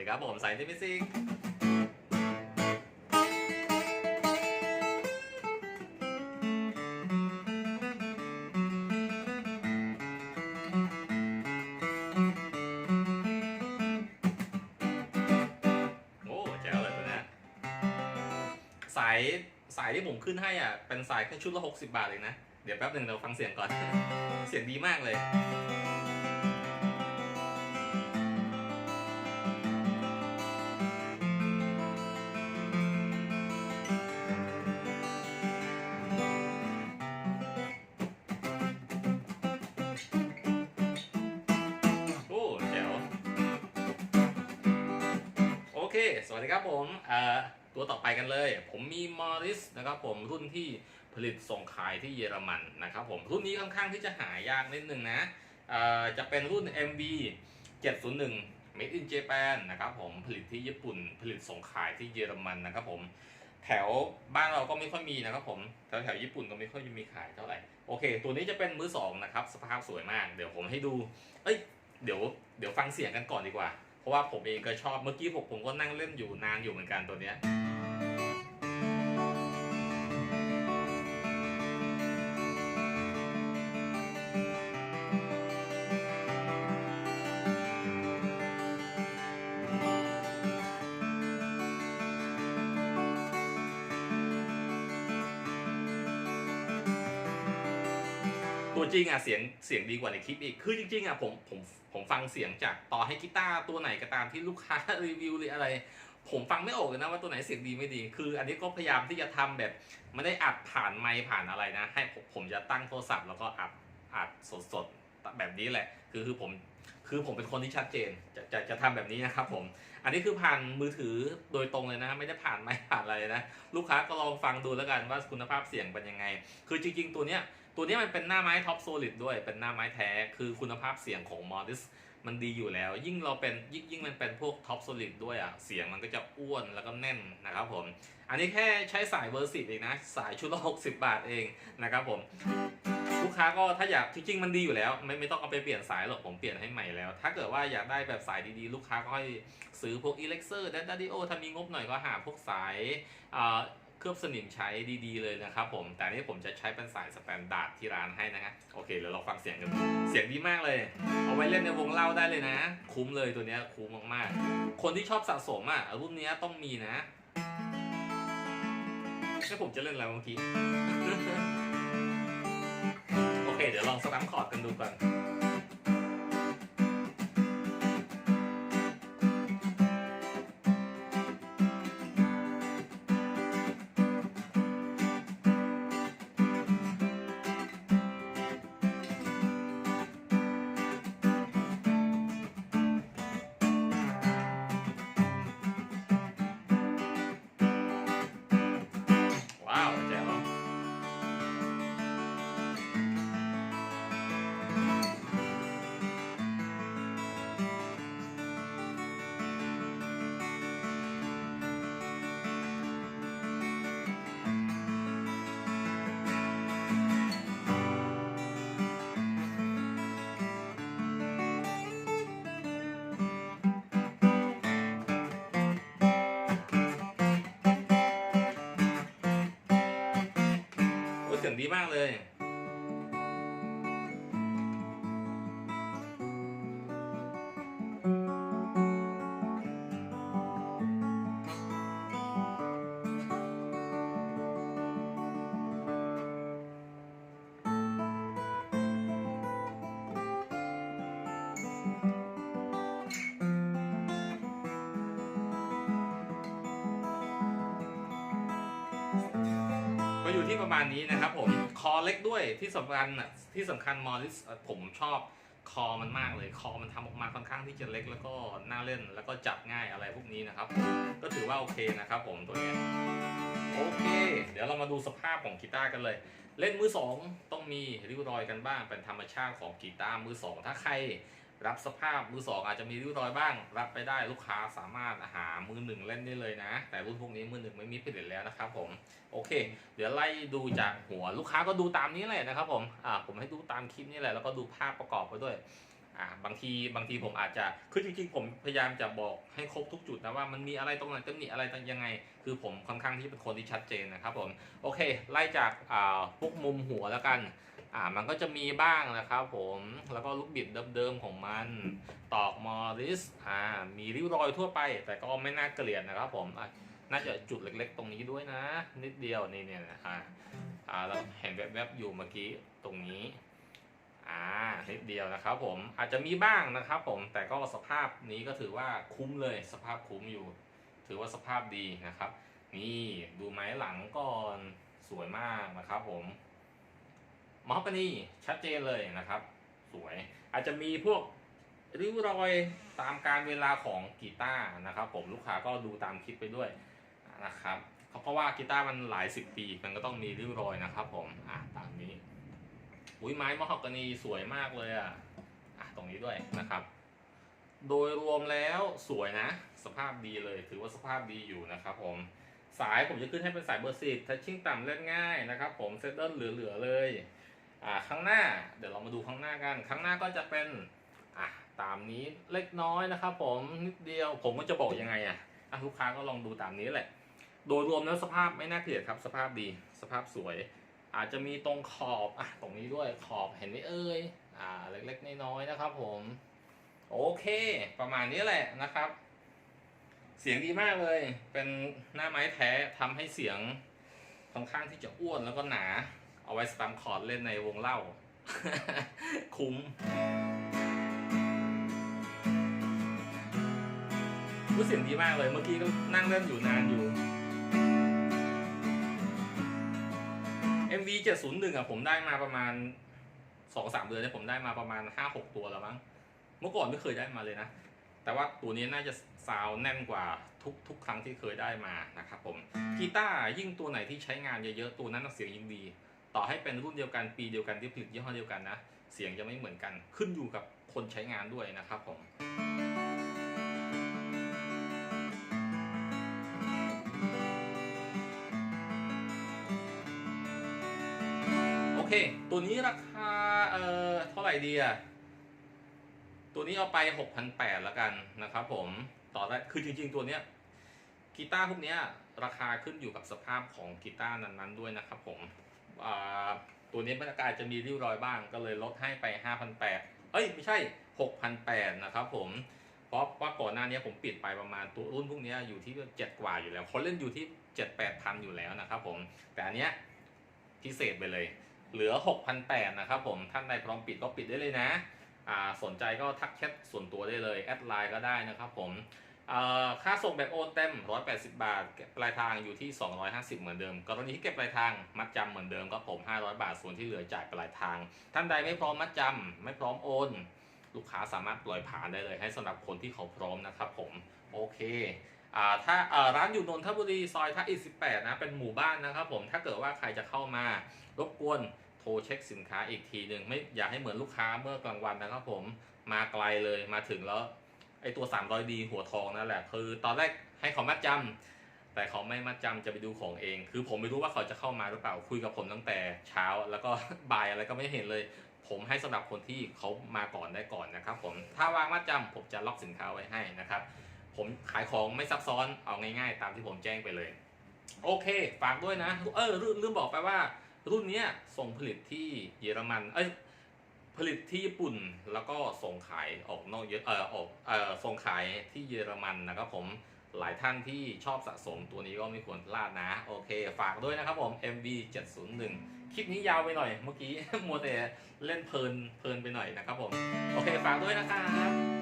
วัสดีครับ ผมสายที่มิซิกโอ้แจ๋วเลยนะสายสายที่ผมขึ้นให้อะ เป็นสายแค่ชุดละ 60 บาทเองนะ เดี๋ยวแป๊บหนึ่งเราฟังเสียงก่อน เสียงดีมากเลย สวัสดีครับผมตัวต่อไปกันเลย ผมมีมอริสนะครับผมรุ่นที่ผลิตส่งขายที่เยอรมันนะครับผมรุ่นนี้ค่อนข้างที่จะหายากนิดนึงนะจะเป็นรุ่น MV 701 Made in Japan นะครับผมผลิตที่ญี่ปุ่นผลิตส่งขายที่เยอรมันนะครับผมแถวบ้านเราก็ไม่ค่อยมีนะครับผมแถวแถวญี่ปุ่นก็ไม่ค่อยมีขายเท่าไหร่โอเค ตัวนี้จะเป็นมือสองนะครับสภาพสวยมาก เดี๋ยวผมให้ดูเอ้ยเดี๋ยวเดี๋ยวฟังเสียงกันก่อนดีกว่า เพราะว่าผมเองก็ชอบเมื่อกี้ผมผมก็นั่งเล่นอยู่นานอยู่เหมือนกันตัวเนี้ยตัวจริงอะเสียงเสียงดีกว่าในคลิปอีก คือจริงๆอะผมผม ผมฟังเสียงจากต่อให้กีตาร์ตัวไหนก็ตามที่ลูกค้ารีวิวหรืออะไร ผมฟังไม่ออกเลยนะว่าตัวไหนเสียงดีไม่ดี คืออันนี้ก็พยายามที่จะทำแบบไม่ได้อัดผ่านไมค์ผ่านอะไรนะ ให้ผมผมจะตั้งโทรศัพท์แล้วก็อัดอัดสดๆแบบนี้แหละ คือคือผม คือผมเป็นคนที่ชัดเจนจะจะจะทำแบบนี้นะครับผม อันนี้คือผ่านมือถือโดยตรงเลยนะ ไม่ได้ผ่านไมค์ผ่านอะไรนะ ลูกค้าก็ลองฟังดูแล้วกันว่าคุณภาพเสียงเป็นยังไง คือจริง ๆ ตัวเนี้ยตัวนี้มันเป็นหน้าไม้ท็อปโซลิดด้วยเป็นหน้าไม้แท้คือคุณภาพเสียงของมอริสมันดีอยู่แล้ว ยิ่งเราเป็นยิ่งยิ่งมันเป็นพวกท็อปโซลิดด้วยอะเสียงมันก็จะอ้วนแล้วก็แน่นนะครับผม อันนี้แค่ใช้สายเบอร์สิบเองนะ สายชุดละ60บาทเองนะครับผม กค้าก็ถ้าอยากจริงๆมันดีอยู่แล้ว ไม่ไม่ต้องเอาไปเปลี่ยนสายหรอกผมเปลี่ยนให้ใหม่แล้ว ถ้าเกิดว่าอยากได้แบบสายดีๆ ลูกค้าก็ให้ซื้อพวก e l e x e r d a d i o ถ้ามีงบหน่อยก็หาพวกสายอ่าเคลือบสนิมใช้ดีๆเลยนะครับผมแต่นี่ผมจะใช้เป็นสายสแตนดาร์ดที่ร้านให้นะฮะโอเคเดี๋ยวเราฟังเสียงกันเสียงดีมากเลย เอาไว้เล่นในวงเล่าได้เลยนะ คุ้มเลยตัวนี้คุ้มมากๆ คนที่ชอบสะสมอะรุ่นนี้ต้องมีนะให้ผมจะเล่นอะไรเมื่อกี้ เคเดี๋ยวลองสตัมคอร์ดกันดูก่อน ดีมากเลย ก็อยู่ที่ประมาณนี้นะครับผม คอเล็กด้วยที่สำคัญอะที่สำคัญมอริสผมชอบคอมันมากเลย คอมันทำออกมาค่อนข้างที่จะเล็กแล้วก็น่าเล่นแล้วก็จับง่ายอะไรพวกนี้นะครับ ก็ถือว่าโอเคนะครับผมตัวนี้โอเค เดี๋ยวเรามาดูสภาพของกีตาร์กันเลย เล่นมือสองต้องมีริ้วรอยกันบ้างเป็นธรรมชาติของกีตาร์มือสองถ้าใคร รับสภาพมือสองอาจจะมีริ้วรอยบ้าง รับไปได้ลูกค้าสามารถหามือหนึ่งเล่นได้เลยนะ แต่รุ่นพวกนี้มือหนึ่งไม่มีผลิตแล้วนะครับผมโอเค เดี๋ยวไล่ดูจากหัวลูกค้าก็ดูตามนี้แหละนะครับผมอ่าผมให้ดูตามคลิปนี่แหละแล้วก็ดูภาพประกอบไปด้วยอ่าบางทีบางทีผมอาจจะคือจริงๆผมพยายามจะบอกให้ครบทุกจุดนะว่ามันมีอะไรตรงไหนตำหนิอะไรตรงยังไง คือผมค่อนข้างที่เป็นคนที่ชัดเจนนะครับผมโอเค ไล่จากอ่าพวกมุมหัวแล้วกัน อ่ามันก็จะมีบ้างนะครับผมแล้วก็ลูกบิดเดิมๆของมัน ตอกมอริสอ่ามีริ้วรอยทั่วไป แต่ก็ไม่น่าเกลียดนะครับผมน่าจะจุดเล็กๆ ตรงนี้ด้วยนะ นิดเดียวนี่เนี่ยนะอ่าอ่าเราเห็นแวบๆอยู่เมื่อกี้ตรงนี้อ่านิดเดียวนะครับผมอาจจะมีบ้างนะครับผมแต่ก็สภาพนี้ก็ถือว่าคุ้มเลยสภาพคุ้มอยู่ ถือว่าสภาพดีนะครับ นี่ดูไม้หลังก่อนสวยมากนะครับผม มอฮอกกานีชัดเจนเลยนะครับ สวยอาจจะมีพวกริ้วรอยตามการเวลาของกีตาร์นะครับ ผมลูกค้าก็ดูตามคลิปไปด้วยนะครับเพราะว่ากีตาร์มันหลายสิบปีมันก็ต้องมีริ้วรอยนะครับ ผมอะตามนี้อุ้ยไม้มะฮอกกานีสวยมากเลยอะอะตรงนี้ด้วยนะครับ โดยรวมแล้วสวยนะ สภาพดีเลย ถือว่าสภาพดีอยู่นะครับ ผมสายผมจะขึ้นให้เป็นสายเบอร์สิบทัชชิ่งต่ำเล่นง่ายนะครับ ผมเซตเดิลเหลือๆเลย อ่าข้างหน้าเดี๋ยวเรามาดูข้างหน้ากัน ข้างหน้าก็จะเป็นอะตามนี้เล็กน้อยนะครับ ผมนิดเดียวผมก็จะบอกยังไงอะอะลูกค้าก็ลองดูตามนี้แหละ โดยรวมแล้วสภาพไม่น่าเกลียดครับ สภาพดีสภาพสวย อาจจะมีตรงขอบอะตรงนี้ด้วยขอบเห็นไหมเอ่ยอ่าเล็กๆน้อยๆนะครับ ผมโอเค ประมาณนี้แหละนะครับ เสียงดีมากเลย เป็นหน้าไม้แท้ทำให้เสียงค่อนข้างที่จะอ้วนแล้วก็หนา เอาไว้สตัมคอร์ดเล่นในวงเล่า คุ้มรู้เสียงดีมากเลย เมื่อกี้ก็นั่งเล่นอยู่นานอยู่ MV 701อะผมได้มาประมาณสองสามเดือนเนี่ยผมได้มาประมาณห้าหกตัวแล้วมั้ง เมื่อก่อนไม่เคยได้มาเลยนะ แต่ว่าตัวนี้น่าจะซาวแน่นกว่าทุกทุกครั้งที่เคยได้มานะครับผม กีตาร์ยิ่งตัวไหนที่ใช้งานเยอะๆ ตัวนั้นเสียงยิ่งดี ต่อให้เป็นรุ่นเดียวกันปีเดียวกันที่ผลิตยี่ห้อเดียวกันนะ เสียงจะไม่เหมือนกันขึ้นอยู่กับคนใช้งานด้วยนะครับผมโอเค ตัวนี้ราคาเอ่อเท่าไหร่ดีอะตัวนี้เอาไป 6,800แล้วกันนะครับผมต่อได้คือจริงๆตัวเนี้ยกีตาร์พวกเนี้ยราคาขึ้นอยู่กับสภาพของกีตาร์นั้นๆด้วยนะครับผม ตัวนี้มันอาจจะมีริ้วรอยบ้างก็เลยลดให้ไป 5,800 เอ้ย ไม่ใช่ 6,800 นะครับผม เพราะว่าก่อนหน้านี้ผมปิดไปประมาณตัวรุ่นพวกนี้อยู่ที่เจ็ดกว่าอยู่แล้วคนเล่นอยู่ที่เจ็ดแปดพันอยู่แล้วนะครับผม แต่อันเนี้ยพิเศษไปเลย เหลือ 6,800 นะครับผม ท่านใดพร้อมปิดก็ปิดได้เลยนะ สนใจก็ทักแชทส่วนตัวได้เลย แอดไลน์ก็ได้นะครับผม ค่าส่งแบบโอนเต็ม 180 บาท เก็บปลายทางอยู่ที่ 250 เหมือนเดิม กรณีที่เก็บปลายทางมัดจำเหมือนเดิมก็ผม 500 บาท ส่วนที่เหลือจ่ายปลายทาง ท่านใดไม่พร้อมมัดจำไม่พร้อมโอน ลูกค้าสามารถปล่อยผ่านได้เลย ให้สำหรับคนที่เขาพร้อมนะครับผม โอเคถ้าร้านอยู่นนทบุรีซอยท่าอิฐ18 นะ เป็นหมู่บ้านนะครับผม ถ้าเกิดว่าใครจะเข้ามารบกวนโทรเช็คสินค้าอีกทีหนึ่งไม่อยากให้เหมือนลูกค้าเมื่อกลางวันนะครับผม มาไกลเลย มาถึงแล้ว ไอตัว 300D หัวทองนั่นแหละคือตอนแรกให้เขามัดจำแต่เขาไม่มัดจำจะไปดูของเอง คือผมไม่รู้ว่าเขาจะเข้ามาหรือเปล่าคุยกับผมตั้งแต่เช้า แล้วก็บ่ายอะไรก็ไม่เห็นเลย ผมให้สำหรับคนที่เขามาก่อนได้ก่อนนะครับผมถ้าวางมัดจำผมจะล็อกสินค้าไว้ให้นะครับผมขายของไม่ซับซ้อนเอาง่ายๆ ตามที่ผมแจ้งไปเลย โอเค ฝากด้วยนะ เออลืมลืมบอกไปว่า รุ่นนี้ส่งผลิตที่เยอรมันเอ้ย ผลิตที่ญี่ปุ่นแล้วก็ส่งขายออกนอกเยอเออออกเออส่งขายที่เยอรมันนะครับผมหลายท่านที่ชอบสะสมตัวนี้ก็ไม่ควรพลาดนะ โอเค ฝากด้วยนะครับผม MV 701คลิปนี้ยาวไปหน่อยเมื่อกี้มัวแต่เล่นเพลินเพลินไปหน่อยนะครับผม โอเค ฝากด้วยนะครับ